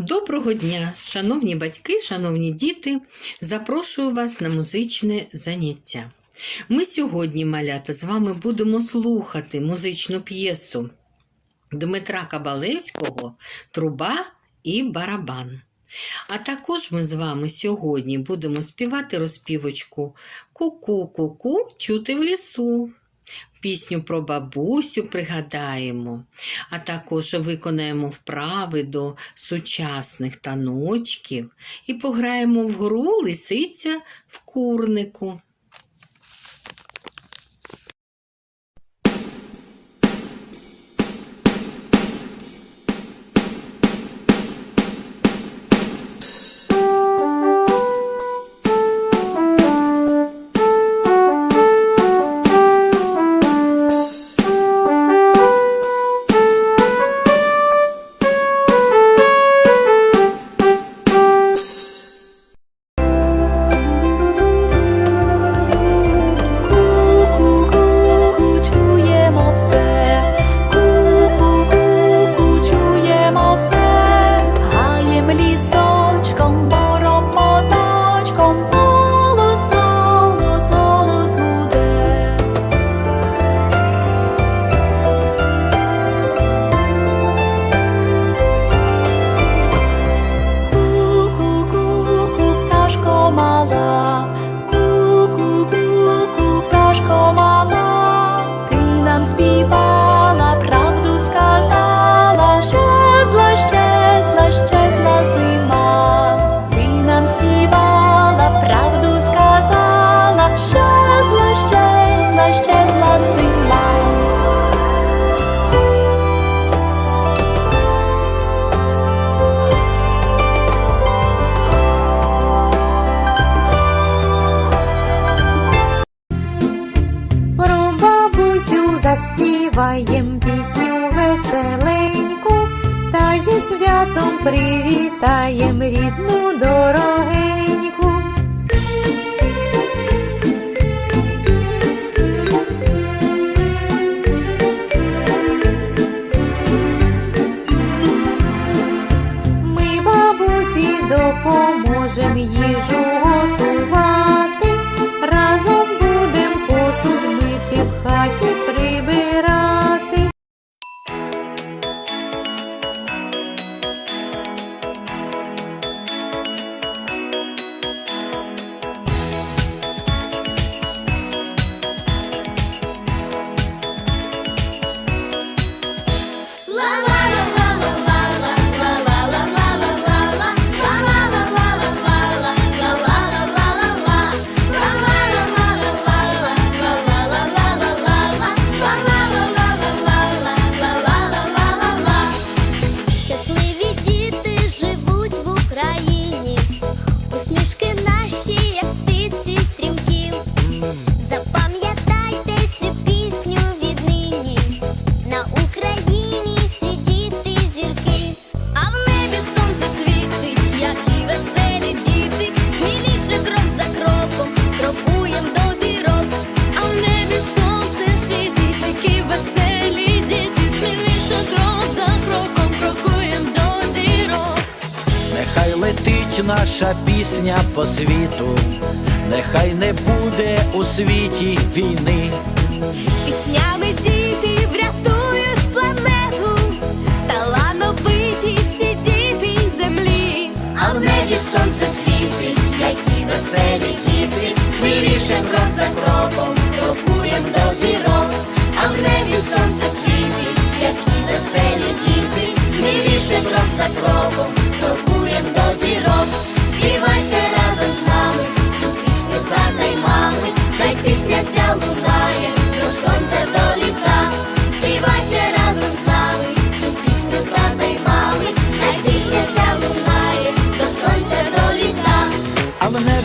Доброго дня, шановні батьки, шановні діти. Запрошую вас на музичне заняття. Ми сьогодні, малята, з вами будемо слухати музичну п'єсу Дмитра Кабалевського Труба і барабан. А також ми з вами сьогодні будемо співати розпівочку Ку-ку-ку-ку чути в лісу. Пісню про бабусю пригадаємо, а також виконаємо вправи до сучасних таночків і пограємо в гру лисиця в курнику. Пісню веселеньку, та зі святом привітаєм рідну дорогеньку. Ми бабусі допоможем їжу готувати, летить наша пісня по світу, нехай не буде у світі війни.